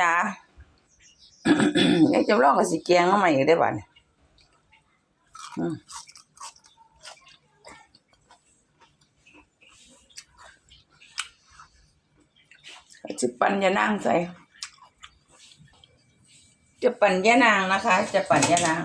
จ้ายายจำลองก็สิแกงมาใหม่ได้บัดนี้อืมจะปั่นยานางใส่ จะปั่นยานางนะคะ จะปั่นยานาง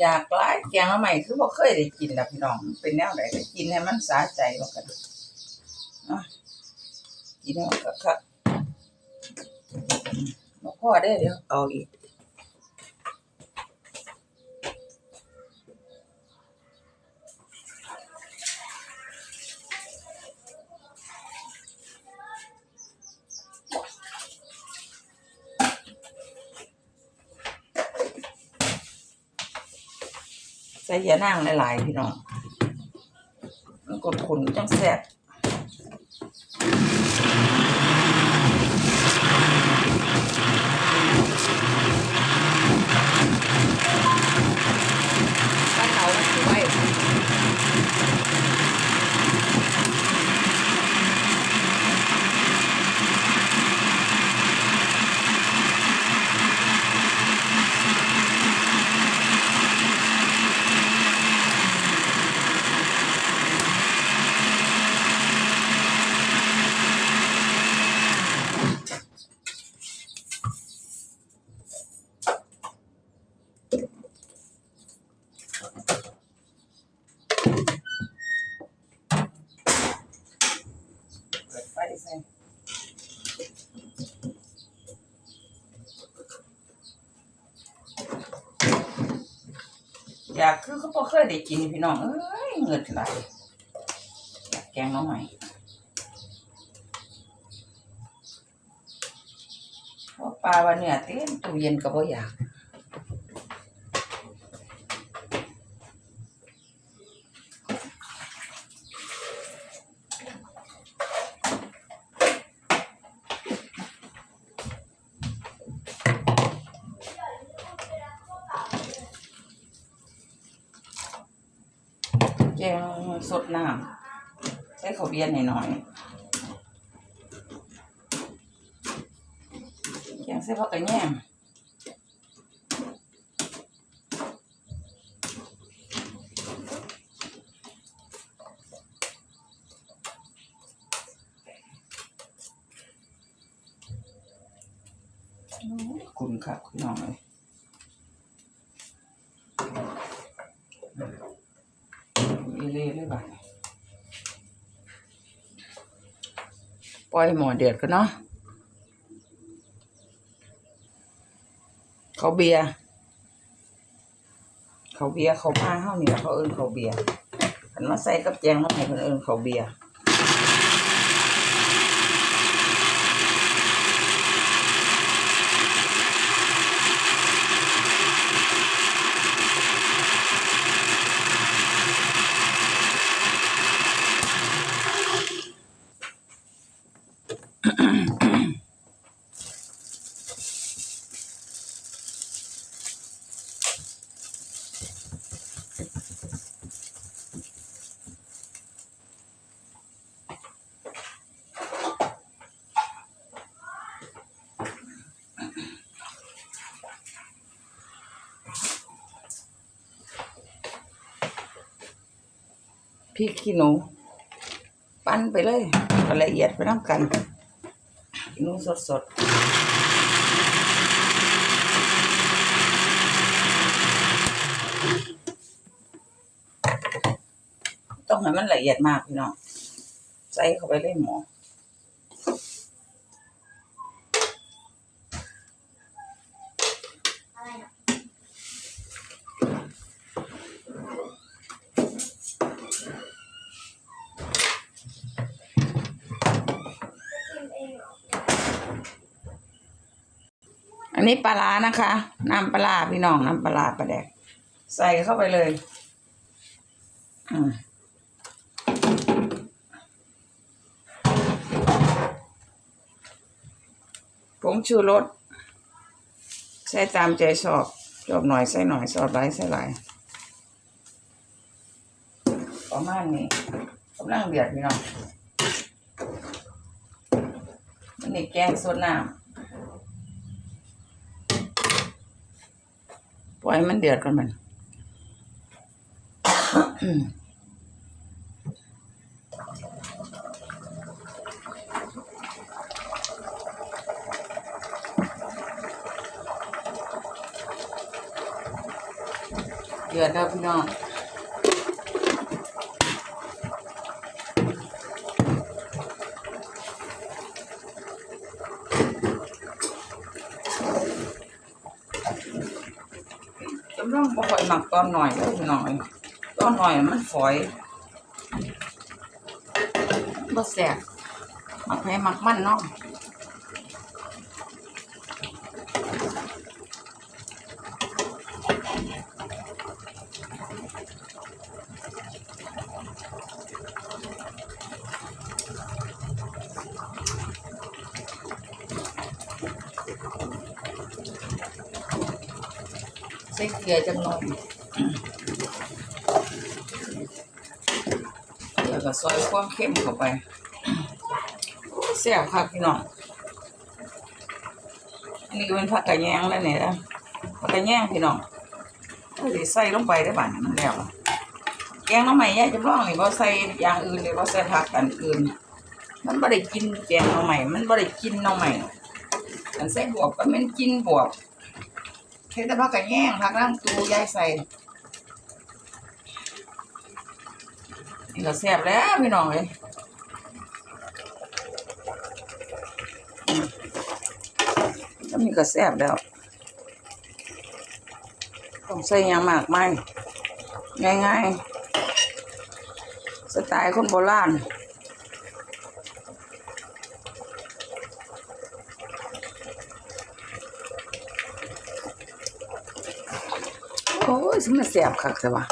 อยาก หลายงมาใหม่คือบอกเคยได้กินล่ะพี่น้อง เป็นแนวไหนก็กินให้มันสาใจว่ากันนะกินให้มันคักๆบ่พอได้เดี๋ยวเอาอีก ส่ยานางหลายๆพี่น้องมันกดขุนจังแซ่บ อยากคือเขาบ่เคยได้กินพี่น้องเอ้ยเงือดไหลอยากแกงน้องใหม่เพราะปลาวันเนี่ยเต้นตู้เย็นก็บ่อยาก แกงสดน้ำใส่ข้าวเบียนหน่อยๆแกงใส่ผักกระแยงคุณค่ะคุณน้องเลย อี เล่เลยบ่ะปล่อยหมอเดือดกันเนาะเขาเบียร์เขาเบียร์เขามาเฮานี่ล่ะเขาเอิ้นเขาเบียร์คันมาใส่กับแจงน้ำให้เพิ่นเอิ้นเขาเบียร์ ริกขี้หนูปั้นไปเลยละเอียดไปน้ำกันขี้หนูสดๆต้องให้มันละเอียดมากพี่น้องใส่เข้าไปเลยหมอ อะไรนะ อันนี้ปลาร้านะคะน้ำปลาร้าพี่น้องน้ำปลาร้าปลาแดก ใส่เข้าไปเลยอืมผงชูรสใส่ตามใจชอบชอบหน่อยใส่หน่อยชอบหลายใส่หลายประมาณนี้กำลังเดือดพี่น้องมันนี่แกงสดน้ำ ล่อยมันเดือดก่อนมันเดือดแล้วพี่น้อง องบ่ค่อยหมักตอนหน่อยแล้วพี่น้องตอนหน่อยมันฝอยบ่แซ่บหมักให้หมักมันเนาะ ส่เกลือจังหน่อยแล้วก็ซอยความเข้มเข้าไปแซ่บครับพี่น้องอันนี้ก็เป็นผักกระแยงแล้วเนี่ยนะผักกระแยงพี่น้องก็สิใส่ลงไปได้บ้านมันแล้วแกงน้องใหม่แย่จำลองนี่บ่ใส่อย่างอื่นเลยบ่ใส่ผักอันอื่น มันบ่ได้กินแกงน้องใหม่มันบ่ได้กินน้องใหม่อันใส่บวบก็ม่นกินบวบ เฮ็ดแต่ผักกระแยงผักน้ำตูยายใส่นี่ก็แซ่บแล้วพี่น้องเลยอืมแล้วนี่ก็แซ่บแล้วต้องใส่ยังมากไหมง่ายๆสไตล์คนโบราณ โอ้ย สมันแสบคักแต่ว่า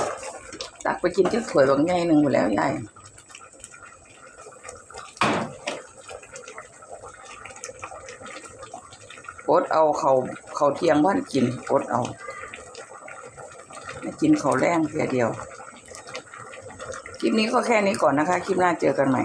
ตักไปกินจักถ้วยบางใหญ่หนึ่งหมดแล้วยายอดเอาเขาเขาเทียงวันกินอดเอาไม่กินเขาแรงเพียเดียว คลิปนี้ก็แค่นี้ก่อนนะคะ คลิปหน้าเจอกันใหม่